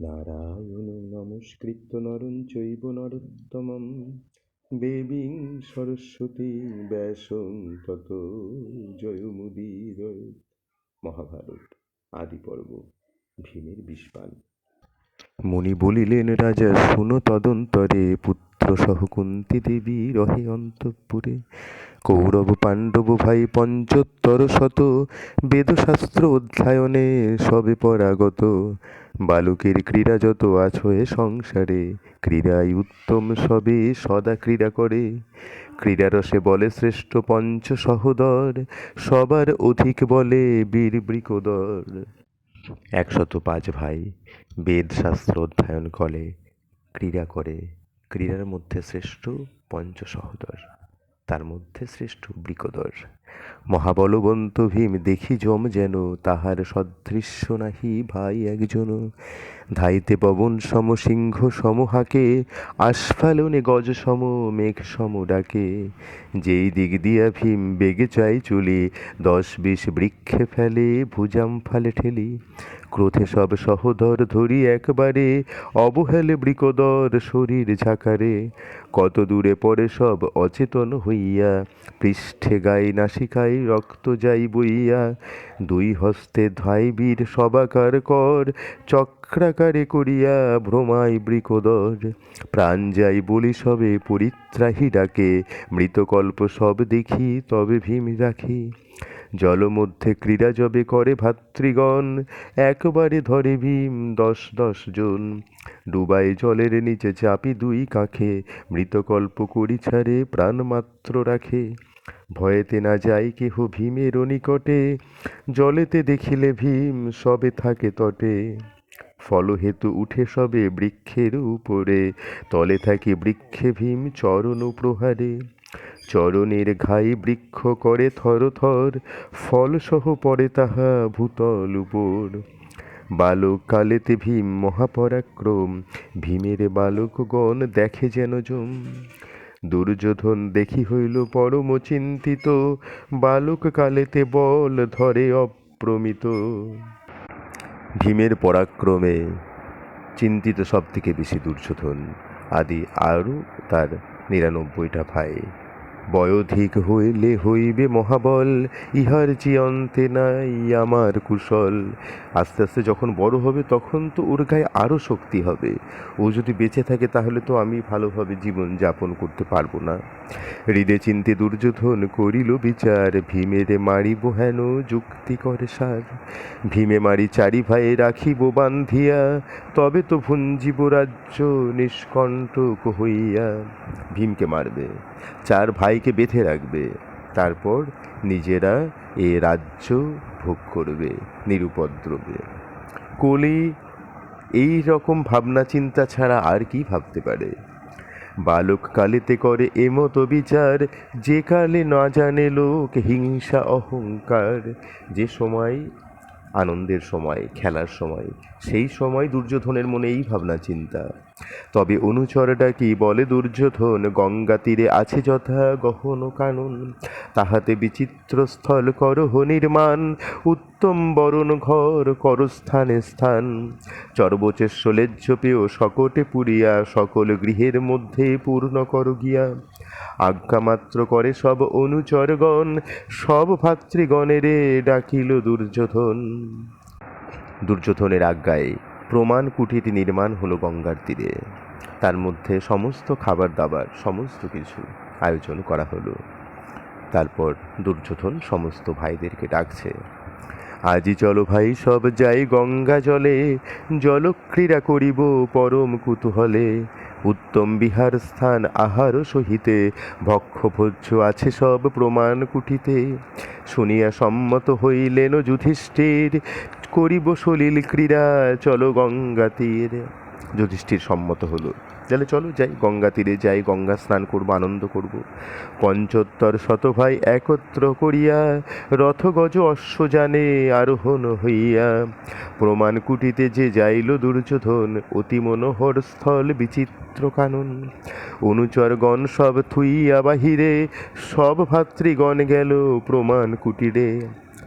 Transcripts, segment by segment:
নারায়ণ নমস্কৃত নরম চৈব নরোত্তমম। দেবীং সরস্বতী ব্যাসং তত জয়মুদীর মহাভারত আদি পর্ব ভীমের বিষপান মুনি বলিলেন, রাজা, শুনো তদন্তরে, পুত্র সহ কুন্তি দেবী রহে অন্তঃপুরে কৌরব পাণ্ডব ভাই পঞ্চোত্তর শত বেদশাস্ত্র অধ্যায়নে সবে পরাগত। বালকের ক্রীড়া যত আছো এ সংসারে, ক্রীড়াই উত্তম সবে সদা ক্রীড়া করে। ক্রীড়ারসে বলে শ্রেষ্ঠ পঞ্চ সহোদর সবার অধিক বলে বীর বৃকোদর। একশত পাঁচ ভাই বেদ শাস্ত্র অধ্যয়ন করে ক্রীড়া করে। ক্রীড়ার মধ্যে শ্রেষ্ঠ পঞ্চ সহোদর তার মধ্যে শ্রেষ্ঠ বৃকদর। মহাবলবন্ত ভীম, দেখি জম যেন, তাহার সদৃশ্য নাহি ভাই একজন। ধাইতে পবন সম সিংহ সম হাকে, আস্ফালনে গজ সম মেঘ সম ডাকে। যেই দিক দিয়া ভীম বেগে চাই চলি, দশ বিশ বৃক্ষে ফেলে ভুজাম ফালে ঠেলি। ক্রোধে সব সহোদর ধরি একবারে, অবহেলে বৃকদর শরীর ঝাঁকারে। কত দূরে পরে সব অচেতন হইয়া, পৃষ্ঠে গায়ে নাসিকায় রক্ত যাই বইয়া, দুই হস্তে ধাই বীর সবাকার কর, চক্রাকারে করিয়া ভ্রমাই বৃকদর। প্রাণ যাই বলি সবে পরিত্রাহী ডাকে, মৃতকল্প সব দেখি তবে ভীম রাখি। জলমধ্যে ক্রীড়া যবে করে ভাতৃগণ, একবারে ধরে ভীম দশ দশ জন। ডুবাই জলের নিচে চাপি দুই কাঁখে, মৃতকল্প করি ছাড়ে প্রাণ মাত্র রাখে। ভয়েতে না যাই কেহ ভীমের নিকটে, জলেতে দেখিলে ভীম সবে থাকে তটে। ফলহেতু উঠে সবে বৃক্ষের উপরে, তলে থাকে বৃক্ষে ভীম চরণ প্রহারে চরণের ঘাই বৃক্ষ করে থর থর, ফলসহ পড়ে তাহা ভূতল উপর। বালক কালেতে ভীম মহাপরাক্রম, ভীমের বালকগণ দেখে যেন জম। দুর্যোধন দেখি হইল পরম চিন্তিত। বালক কালেতে বল ধরে অপ্রমিত। ভীমের পরাক্রমে চিন্তিত সব থেকে বেশি দুর্যোধন। আদি আরও তার নিরানব্বইটা ভাই। বয়োধিক হইলে হইবে মহাবল, ইহার যে অন্তে নাই আমার কুশল। আস্তে আস্তে যখন বড় হবে তখন তো ওর গায়ে আরও শক্তি হবে। ও যদি বেঁচে থাকে তাহলে তো আমি ভালোভাবে জীবন যাপন করতে পারব না। হৃদে চিন্তে দুর্যোধন করিল বিচার ভীমের মারিব হেন যুক্তি করে সার। ভীমে মারি চারি ভাইয়ে রাখিব বান্ধিয়া, তবে তো ভুঞ্জিব রাজ্য নিষ্কণ্টক হইয়া। ভীমকে মারবে, চার ভাইকে বেঁধে রাখবে, তারপর নিজেরা এ রাজ্য ভোগ করবে নিরুপদ্রবে। কলি এই রকম ভাবনা চিন্তা ছাড়া আর কি ভাবতে পারে? বালক কালেতে করে এমতো বিচার, যে কালে না জানে লোক হিংসা, অহংকার, যে সময় আনন্দের সময়, খেলার সময়, সেই সময় দুর্যোধনের মনে এই ভাবনা চিন্তা। তবে অনুচরটা কি বলে, দুর্যোধন, গঙ্গা তীরে আছে যথা গহন কানন। তাহাতে বিচিত্র স্থল করহ নির্মাণ, উত্তম বরণ ঘর কর স্থানে স্থান। চর্বচেশ্ব লেজ্জ পেয় সকটে পুরিয়া, সকল গৃহের মধ্যে পূর্ণ কর গিয়া। আজ্ঞামাত্র করে সব অনুচরগণ, সব ভাতৃগণেরে ডাকিল দুর্যোধন। দুর্যোধনের আজ্ঞায় প্রমাণ কুঠিটি নির্মাণ হলো গঙ্গার তীরে। তার মধ্যে সমস্ত খাবার দাবার সমস্ত কিছু আয়োজন করা হলো। তারপর দুর্যোধন সমস্ত ভাইদেরকে ডাকছে, আজি চলো ভাই, সব যাই গঙ্গা জলে, জলক্রীড়া করিব পরম কুতূহলে। উত্তম বিহার স্থান আহার সহিতে ভক্ষ ভোজ্য আছে সব প্রমাণ কুটিতে শুনিয়া সম্মত হইলেন যুধিষ্ঠির করিব সলিল ক্রীড়া, চলো গঙ্গা তীর। যুধিষ্ঠির সম্মত হলো। তাহলে চলো যাই গঙ্গা তীরে, যাই গঙ্গা স্নান করব, আনন্দ করব। পঞ্চোত্তর শত ভাই একত্র করিয়া, রথগজ অশ্ব জানে আরোহণ হইয়া, প্রমাণ কুটিতে যে যাইল দুর্যোধন, অতি মনোহর স্থল বিচিত্র কানন। অনুচরগণ সব থুইয়া বাহিরে, সব ভাতৃগণ গেল প্রমাণ কুটিরে।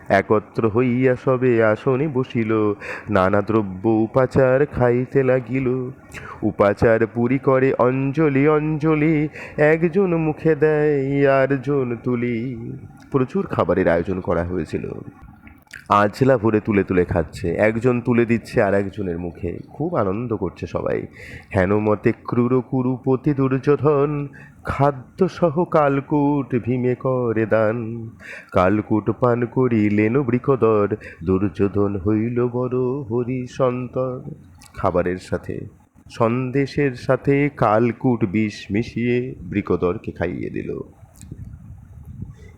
একত্র হইয়া সবে আসনে বসিল। নানা দ্রব্য উপাচার খাইতে লাগিল। উপাচার পুরি করে, অঞ্জলি অঞ্জলি, একজন মুখে দেয় আরজন তুলি। প্রচুর খাবারের আয়োজন করা হয়েছিল। আজলা ভরে তুলে তুলে খাচ্ছে। একজন তুলে দিচ্ছে আর একজনের মুখে। খুব আনন্দ করছে সবাই। হেনমতে ক্রুর কুরুপতি দুর্যোধন খাদ্যসহ কালকুট ভীমে করে দান। কালকুট পান করিলেন বৃকদর, দুর্যোধন হইল বড় হরিসন্তর। খাবারের সাথে, সন্দেশের সাথে কালকুট বিষ মিশিয়ে বৃকদরকে খাইয়ে দিল।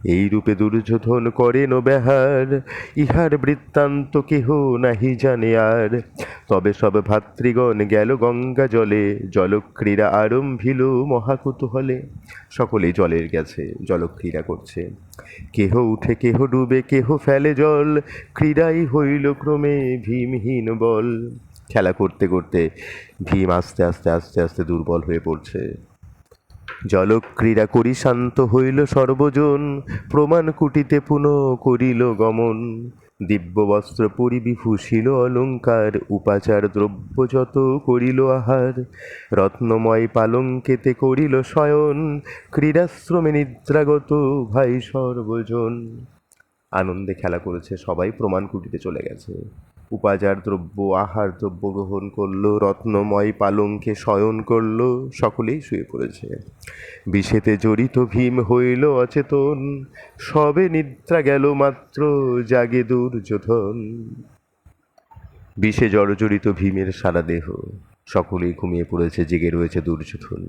এই রূপে দুর্যোধন করেন বেহার, ইহার বৃত্তান্ত কেহ নাহি জানে আর। তবে সব ভাতৃগণ গেল গঙ্গা জলে, জলক্রীড়া আরম্ভিল মহাকুতূহলে। সকলে জলের গেছে, জলক্রীড়া করছে। কেহ উঠে, কেহ ডুবে, কেহ ফেলে জল, ক্রীড়াই হইল ক্রমে ভীমহীন বল। খেলা করতে করতে ভীম আস্তে আস্তে আস্তে আস্তে দুর্বল হয়ে পড়ছে। জলক্রীড়া করি শান্ত হইল সর্বজন, প্রমাণ কুটিতে পুনঃ করিল গমন। দিব্য বস্ত্র পরিবিভূষিল অলঙ্কার, উপাচার দ্রব্য যত করিল আহার। রত্নময় পালঙ্কেতে করিল শয়ন, ক্রীড়াশ্রমে নিদ্রাগত ভাই সর্বজন। আনন্দে খেলা করেছে সবাই, প্রমাণ কুটিতে চলে গেছে। উপাচার দ্রব্য, আহার দ্রব্য গ্রহণ করল, রত্নময় পালঙ্কে শয়ন করল, সকলেই শুয়ে পড়েছে। বিষেতে জড়িত ভীম হইল অচেতন, সবে নিদ্রা গেল মাত্র, জাগে দুর্যোধন। বিষে জড়জড়িত ভীমের সারা দেহ। সকলেই ঘুমিয়ে পড়েছে, জেগে রয়েছে দুর্যোধন।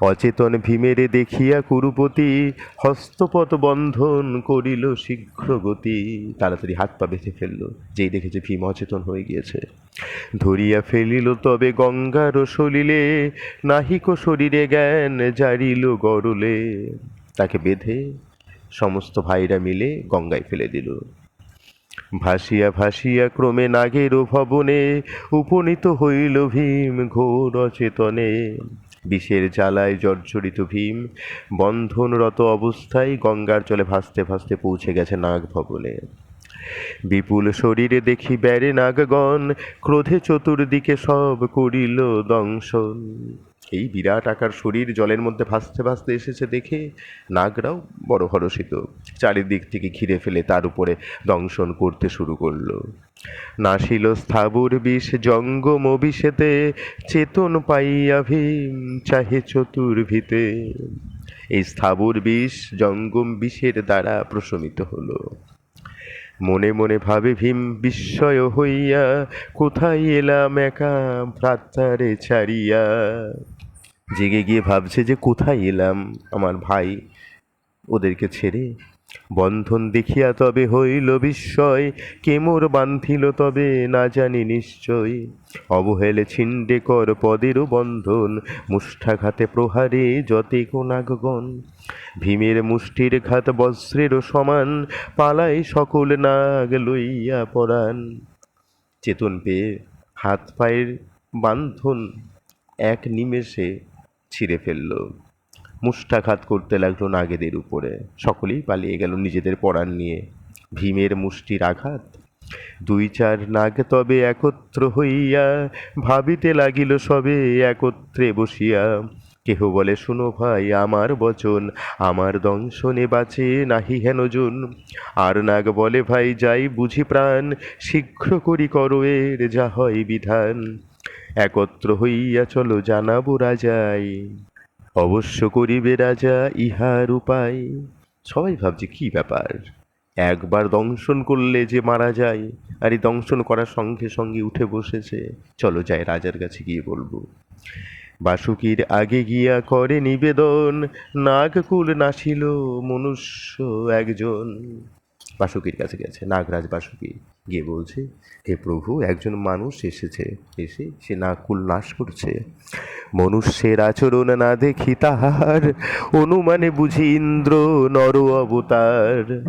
অচেতন ভীমেরে দেখিয়া কুরুপতি হস্তপথ বন্ধন করিল শীঘ্র গতি তাড়াতাড়ি হাত পা বেঁধে ফেলল, যেই দেখেছে ভীম অচেতন হয়ে গিয়েছে। ধরিয়া ফেলিল, তবে গঙ্গার সলিলে নাহিক শরীরে জ্ঞান জারিল গরলে। তাকে বেঁধে সমস্ত ভাইরা মিলে গঙ্গায় ফেলে দিল। ভাসিয়া ভাসিয়া ক্রমে নাগের ভবনে উপনীত হইল ভীম ঘোর অচেতনে। বিষের জ্বালায় জর্জরিত ভীম, বন্ধনরত অবস্থায় গঙ্গার জলে ভাসতে ভাসতে পৌঁছে গেছে নাগ ভবনে। বিপুল শরীরে দেখি ব্যারে নাগগণ, ক্রোধে চতুর্দিকে সব করিল দংশন। এই বিরাট আকার শরীর জলের মধ্যে ভাসতে ভাসতে এসেছে দেখে নাগরাও বড় হরষিত। চারিদিক থেকে ঘিরে ফেলে তার উপরে দংশন করতে শুরু করল। নাসিল স্থাবর বিষ জঙ্গম অভিষেতে, চেতন পাইয়া ভীম চাহে চতুর্ভিতে এই স্থাবর বিষ জঙ্গম বিষের দ্বারা প্রশমিত হলো। মনে মনে ভাবে ভীম, বিস্ময় হইয়া, কোথায় এলাম একা ভ্রাতারে ছাড়িয়া? জেগে গিয়ে ভাবছে যে কোথায় এলাম আমার ভাই ওদেরকে ছেড়ে। বন্ধন দেখিয়া তবে হইল বিস্ময় কেমোর বান্ধিল তবে না জানি নিশ্চয়। অবহেলে ছিন্ডে কর পদেরও বন্ধন মুষ্ঠাঘাতে প্রহারে যতে কোনাগগণ ভীমের মুষ্টির ঘাত বজ্রেরও সমান, পালায় সকল নাগ লইয়া পরাণ। চেতন পেয়ে হাত পায়ের বান্ধন এক নিমেষে ছিঁড়ে ফেলল। মুষ্ঠাঘাত করতে লাগল নাগেদের উপরে। সকলেই পালিয়ে গেল নিজেদের পরাণ নিয়ে। ভীমের মুষ্টির আঘাত। দুই চার নাগ তবে একত্র হইয়া ভাবিতে লাগিল সবে একত্রে বসিয়া। কেহ বলে, শুনো ভাই, আমার বচন, আমার দংশনে বাঁচে নাহি হেনজন আর নাগ বলে, ভাই, যাই বুঝি প্রাণ, শীঘ্র করি করো এর, যা হয় বিধান। একত্র হইয়া চলো জানাব রাজাই। অবশ্য করিবে রাজা ইহার উপায়। সবাই ভাবছে, কি ব্যাপার? একবার দংশন করলে যে মারা যায়, আর এই দংশন করার সঙ্গে সঙ্গে উঠে বসেছে। চলো যাই রাজার কাছে গিয়ে বলব। বাসুকির আগে গিয়া করে নিবেদন। নাগকুল নাছিল মনুষ্য একজন। বাসুকির কাছে গেছে। নাগরাজ বাসুকি গিয়ে বলছে, হে প্রভু, একজন মানুষ এসেছে, এসে সে নাকুল নাশ করছে। মনুষ্যের আচরণ না দেখি তাহার, অনুমানে বুঝি ইন্দ্র নর অবতার।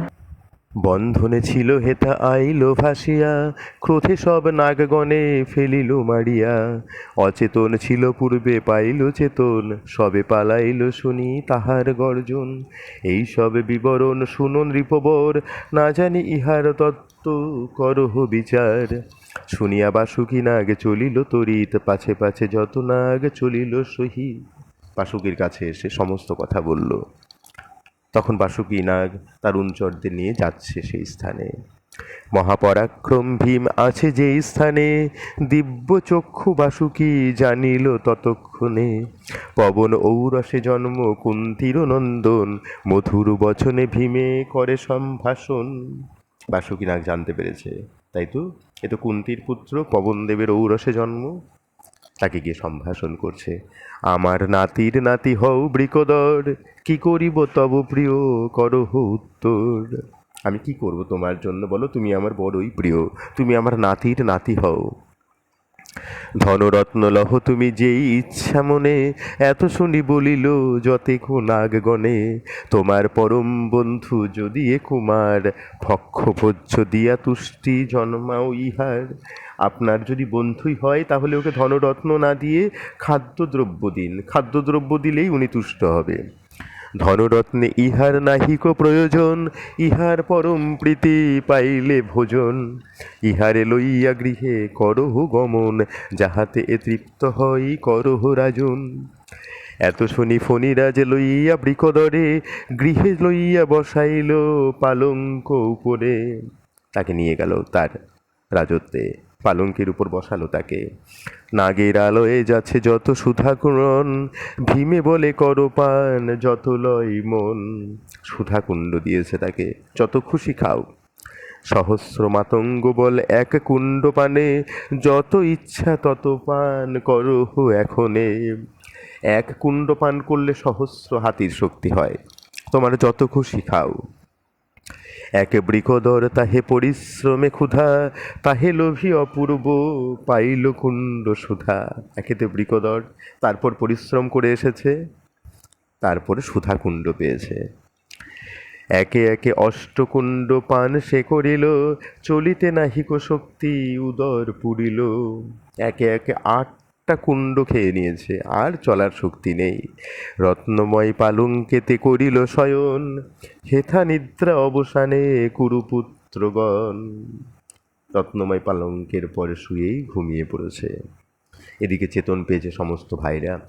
বন্ধনে ছিল হেতা আইল ভাসিয়া, ক্রোধে সব নাগগণে ফেলিল মারিয়া। অচেতন ছিল পূর্বে, পাইল চেতন, সবে পালাইল শুনি তাহার গর্জন। এই সব বিবরণ শুনুন নৃপবর না জানি ইহার তত্ত্ব করহ বিচার। শুনিয়া বাসুকি নাগ চলিল তরিত পাছে পাছে যত নাগ চলিল সহিত। বাসুকির কাছে এসে সমস্ত কথা বলল। তখন বাসুকী নাগ তার অনুচরদের নিয়ে যাচ্ছে সেই স্থানে। মহাপরাক্রম ভীম আছে যে স্থানে, দিব্য চক্ষু বাসুকি জানিল ততক্ষণে। পবন ঔরসে জন্ম, কুন্তির নন্দন, মধুর বচনে ভীমে করে সম্ভাষণ। বাসুকী নাগ জানতে পেরেছে, তাই তো? এ তো কুন্তির পুত্র পবনদেবের ঔরসে জন্ম। তাকে গিয়ে সম্ভাষণ করছে, আমার নাতির নাতি হও বৃকদর কি করিব তব প্রিয়? করহ উত্তর। আমি কি করব তোমার জন্য? বলো, তুমি আমার বড়ই প্রিয়। তুমি আমার নাতির নাতি হও। ধনরত্ন লহ তুমি যেই ইচ্ছা মনে। এত শুনি বলিল, যতে নাগগণে তোমার পরম বন্ধু যদি এ কুমার ভক্ষ দিয়া তুষ্টি জন্মাও ইহার। আপনার যদি বন্ধুই হয়, তাহলে ওকে ধনরত্ন না দিয়ে খাদ্যদ্রব্য দিন। খাদ্যদ্রব্য দিলেই উনি তুষ্ট হবে। ধনরত্নে ইহার নাহিক প্রয়োজন, ইহার পরম প্রীতি পাইলে ভোজন। ইহারে লইয়া গৃহে করহ গমন, যাহাতে এ তৃপ্ত হয় করহ রাজন। এত শুনি ফণিরাজ লইয়া বৃকদরে, গৃহে লইয়া বসাইল পালঙ্ক উপরে। তাকে নিয়ে গেল তার রাজত্বে। পালঙ্কের উপর বসালো তাকে। নাগের আলোয়ে যাচ্ছে যত সুধাকুরন ভীমে বলে করো পান, যত লয় মন। সুধাকুণ্ড দিয়েছে তাকে, যত খুশি খাও। সহস্র মাতঙ্গ বল এক কুণ্ড পানে, যত ইচ্ছা তত পান করো এখনে। এক কুণ্ড পান করলে সহস্র হাতির শক্তি হয়। তোমার যত খুশি খাও। এক বৃকদর তাহে পরিশ্রমে ক্ষুধা, তাহে লোভী অপূর্ব পাইল কুণ্ড সুধা। একেতে বৃকদর তারপর পরিশ্রম করে এসেছে, তারপরে সুধা কুণ্ড পেয়েছে। একে একে অষ্টকুণ্ড পান সে করিল, চলিতে নাহিক শক্তি উদর পুরিল। একে একে আটটা কুণ্ড খেয়ে নিয়েছে, আর চলার শক্তি নেই। রত্নময় পালঙ্কেতে করিল শয়ন, হেথা নিদ্রা অবসানে কুরুপুত্রগণ। রত্নময় পালঙ্কের পরে শুয়েই ঘুমিয়ে পড়েছে। এদিকে চেতন পেয়েছে সমস্ত ভাইরা।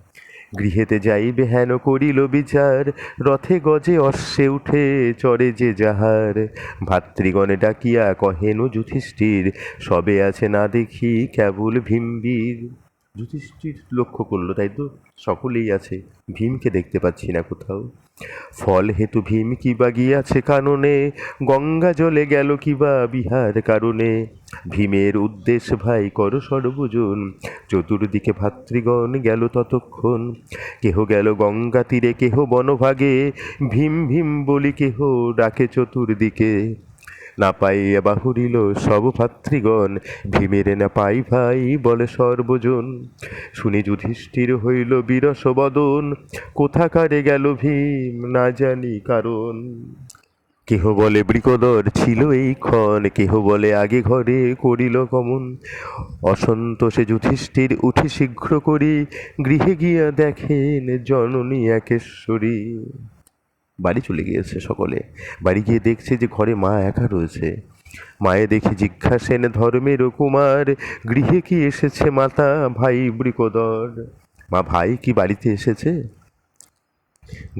গৃহেতে যাইবে হেন করিল বিচার, রথে গজে অশ্বে উঠে চড়ে যে যাহার। ভাতৃগণে ডাকিয়া কহেন যুধিষ্ঠির, সবে আছে না দেখি কেবল ভীমবীর। যুধিষ্ঠির লক্ষ্য করল, তাই তো? সকলেই আছে, ভীমকে দেখতে পাচ্ছি না কোথাও। ফল হেতু ভীম কিবা গিয়াছে কাননে, গঙ্গা জলে গেল কি বা বিহার কারণে। ভীমের উদ্দেশ ভাই, কর সর্বজন, চতুর্দিকে ভাতৃগণ গেল ততক্ষণ। কেহ গেল গঙ্গা তীরে, কেহ বনভাগে, ভীম ভীম বলি কেহ ডাকে চতুর্দিকে। না পাইয়া বাহুরিল সব ভাতৃগণ ভীমের না পাই ভাই, বলে সর্বজন। শুনি যুধিষ্ঠির হইল বিরস বদন, কোথাকারে গেল ভীম, না জানি কারণ। কেহ বলে বৃকদর ছিল এই ক্ষণ, কেহ বলে আগে ঘরে করিল কমন অসন্তোষে যুধিষ্ঠির উঠে শীঘ্র করি, গৃহে গিয়া দেখেন জননী একেশ্বরী। বাড়ি চলে গিয়েছে সকলে। বাড়ি গিয়ে দেখছে যে ঘরে মা একা রয়েছে। মায়ে দেখে জিজ্ঞাসেন ধর্মের কুমার গৃহে কি এসেছে মাতা, ভাই বৃকদর? মা, ভাই কি বাড়িতে এসেছে?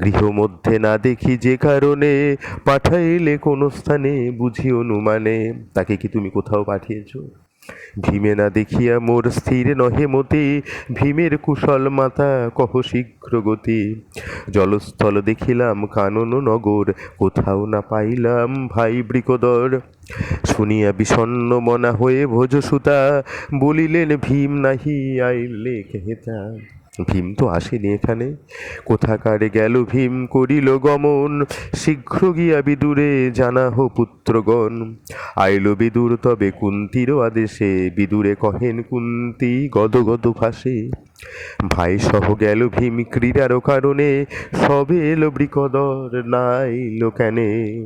গৃহ মধ্যে না দেখি যে কারণে পাঠাইলে কোনো স্থানে, বুঝি অনুমানে। তাকে কি তুমি কোথাও পাঠিয়েছো? ভীমে না দেখিয়া মোর স্থির নহে মতি, ভীমের কুশল মাতা কহ শীঘ্র গতি। জলস্থল দেখিলাম কানন নগর, কোথাও না পাইলাম ভাই বৃকদর। শুনিয়া বিষণ্ন মনা হয়ে ভোজসুতা, বলিলেন, ভীম নাহি, আইলে হেতা ভীম তো আসেনি এখানে। কোথাকারে গেল ভীম করিল গমন, শীঘ্র গিয়া বিদুরে জানা হো পুত্রগণ। আইল বিদুর তবে কুন্তির আদেশে, বিদুরে কহেন কুন্তি গদ গদ ভাসে। ভাই সহ গেল ভীম ক্রীড়ারও কারণে, সবে এলো বৃকদর নাইলো কেনে।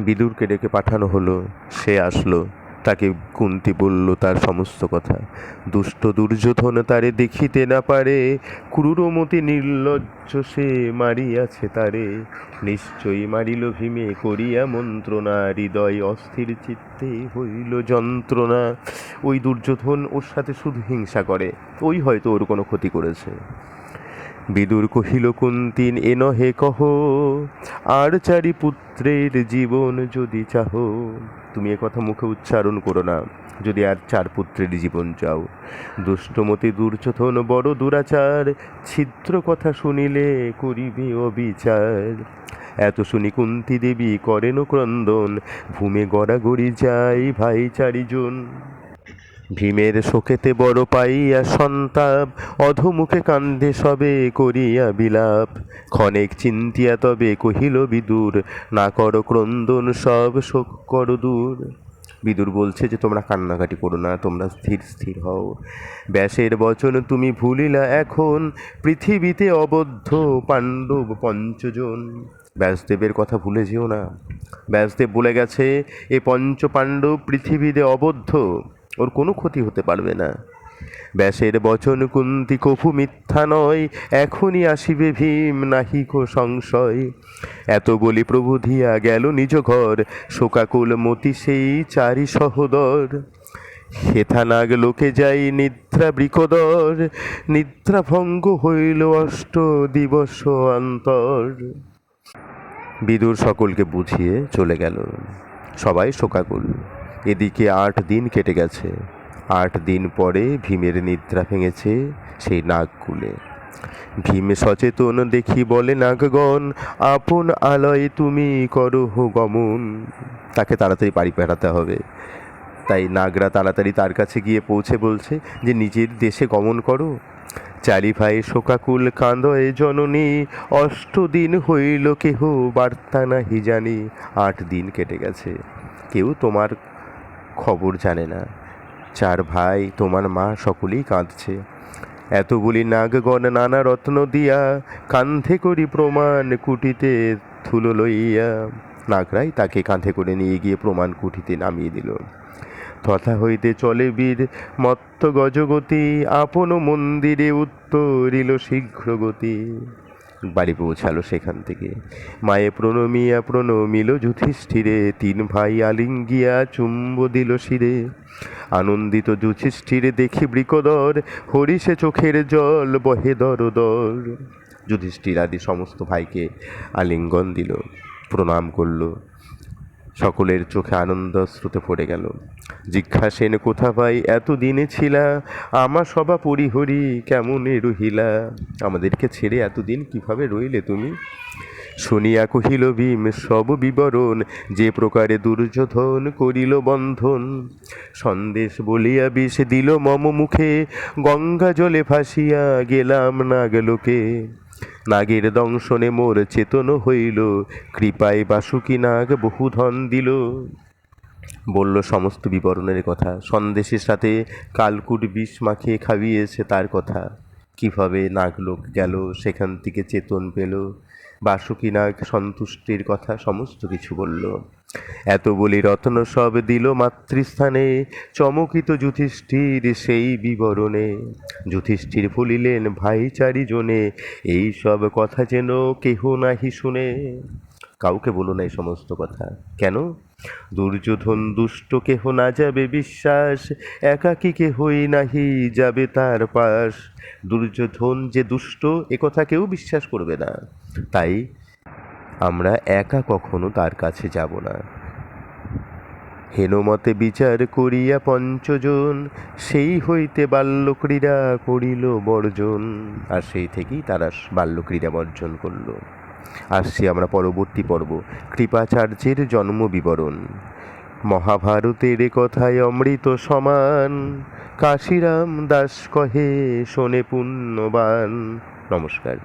বিদুরকে ডেকে পাঠানো হলো, সে আসলো। তাকে কুন্তি বলল তার সমস্ত কথা। দুষ্ট দুর্যোধন তারে দেখিতে না পারে, ক্রুরমতি নির্লজ্জ সে মারিয়াছে তারে। নিশ্চয়ই মারিল ভীমে, করিয়া মন্ত্রণা হৃদয় অস্থির চিত্তে হইল যন্ত্রণা। ওই দুর্যোধন ওর সাথে শুধু হিংসা করে, ওই হয়তো ওর কোনো ক্ষতি করেছে। বিদুর কহিল, কুন্তিন এ নহে কহ, আর চারি পুত্রের জীবন যদি চাহ। তুমি কথা মুখে উচ্চারণ করো না, যদি আর চার পুত্রের জীবন চাও। দুষ্টমতি, দুর্যোধন, বড় দুরাচার, ছিদ্র কথা শুনিলে করিবে অবিচার। এত শুনি কুন্তি দেবী করেন ক্রন্দন, ভূমে গড়াগড়ি যাই ভাই চারিজন। ভীমের শোকেতে বড় পাইয়া সন্তাপ, অধমুখে কান্দে সবে করিয়া বিলাপ। ক্ষণেক চিন্তিয়া তবে কহিল, বিদুর, না কর ক্রন্দন, সব শোক কর দূর। বিদুর বলছে যে, তোমরা কান্নাকাটি করো না, তোমরা স্থির স্থির হও। ব্যাসের বচন তুমি ভুলিলা এখন, পৃথিবীতে অবদ্ধ পাণ্ডব পঞ্চজন। ব্যাসদেবের কথা ভুলে যেও না। ব্যাসদেব বলে গেছে, এ পঞ্চ পাণ্ডব পৃথিবীতে অবদ্ধ। ওর কোনো ক্ষতি হতে পারবে না। ব্যাসের বচন কুন্তি কফু মিথ্যা নয়, এখনই আসিবে ভীম নাহিক সংশয়। এত বলি প্রভু ধিয়া গেল নিজ ঘর, শোকাকুল মতি সেই চারি সহদর। হেথা নাগ লোকে যাই নিদ্রা বৃকদর, নিদ্রা ভঙ্গ হইল অষ্ট দিবস অন্তর। বিদুর সকলকে বুঝিয়ে চলে গেল সবাই শোকাকুল। এদিকে আট দিন কেটে গেছে। আট দিন পরে ভীমের নিদ্রা ভেঙেছে সেই নাগকুলে। ভীম সচেতন দেখি বলে, নাগগণ, আপন আলয়ে তুমি করহ গমন। তাকে তাড়াতাড়ি বাড়ি পাঠাতে হবে। তাই নাগরা তাড়াতাড়ি তার কাছে গিয়ে পৌঁছে বলছে যে, নিজের দেশে গমন করো। চারি ভাই শোকাকুল কাঁদয়ে জননী অষ্টদিন হইল কেহ বার্তা নাহি জানি। আট দিন কেটে গেছে। কেউ তোমার খবর জানে না। চার ভাই, তোমার মা সকলেই কাঁদছে। এতগুলি নাগগণ নানা রত্ন দিয়া কান্ধে করি প্রমাণ কুটিতে থুলো লইয়া। নাগরাই তাকে কাঁধে করে নিয়ে গিয়ে প্রমাণ কুঠিতে নামিয়ে দিল। তথা হইতে চলে বীর মত্ত গজগতি, আপন মন্দিরে উত্তরিল শীঘ্র গতি বাড়ি পৌঁছালো সেখান থেকে। মায়ে প্রণমিয়া প্রণমিল যুধিষ্ঠিরে, তিন ভাই আলিঙ্গিয়া চুম্ব দিল শিরে। আনন্দিত যুধিষ্ঠিরে দেখি বৃকদর হরিষে চোখের জল বহে দর দর যুধিষ্ঠির আদি সমস্ত ভাইকে আলিঙ্গন দিল, প্রণাম করল। সকলের চোখে আনন্দ শ্রুতে পড়ে গেল। জিজ্ঞাসেন কোথা পাই এতদিনে ছিলা। আমার সবা পরিহরি কেমনে রহিলা? আমাদেরকে ছেড়ে এতদিন কীভাবে রইলে তুমি? শুনিয়া কহিল, ভীম, সব বিবরণ, যে প্রকারে দুর্যোধন করিল বন্ধন। সন্দেশ বলিয়া বিষ দিল মম মুখে, গঙ্গা জলে ভাসিয়া গেলাম নাগলোকে। নাগের দংশনে মোর চেতন হইল, কৃপায় বাসুকি নাগ বহু ধন দিল। বলল, সমস্ত বিবরণের কথা, সন্দেশের সাথে কালকুট বিষ মাখিয়ে খাইয়েছে তার কথা। কীভাবে নাগলোক গেল, সেখান থেকে চেতন পেল। বাসুকি নাগ সন্তুষ্টির কথা সমস্ত কিছু বলল। এত বলি রত্ন সব দিল মাতৃস্থানে, চমকিত যুধিষ্ঠির সেই বিবরণে। যুধিষ্ঠির বলিলেন, ভাই চারিজনে, এই সব কথা যেন কেহ নাহি শুনে। কাউকে বলো না এই সমস্ত কথা। কেন? দুর্যোধন দুষ্ট কেহ না যাবে বিশ্বাস, একাকী কেহই নাহি যাবে তার পাশ। দুর্যোধন যে দুষ্ট, এ কথা কেউ বিশ্বাস করবে না। তাই আমরা একা কখনো তার কাছে যাব না। হেনমতে বিচার করিয়া পঞ্চজন, সেই হইতে বাল্যক্রীড়া করিল বর্জন। আর সেই থেকেই তারা বাল্যক্রীড়া বর্জন করল। আসছি আমরা পরবর্তী পর্ব, কৃপাচার্যের জন্ম বিবরণ মহাভারতের কথায় অমৃত সমান, কাশিরাম দাস কহে শোনে পুণ্যবান। নমস্কার।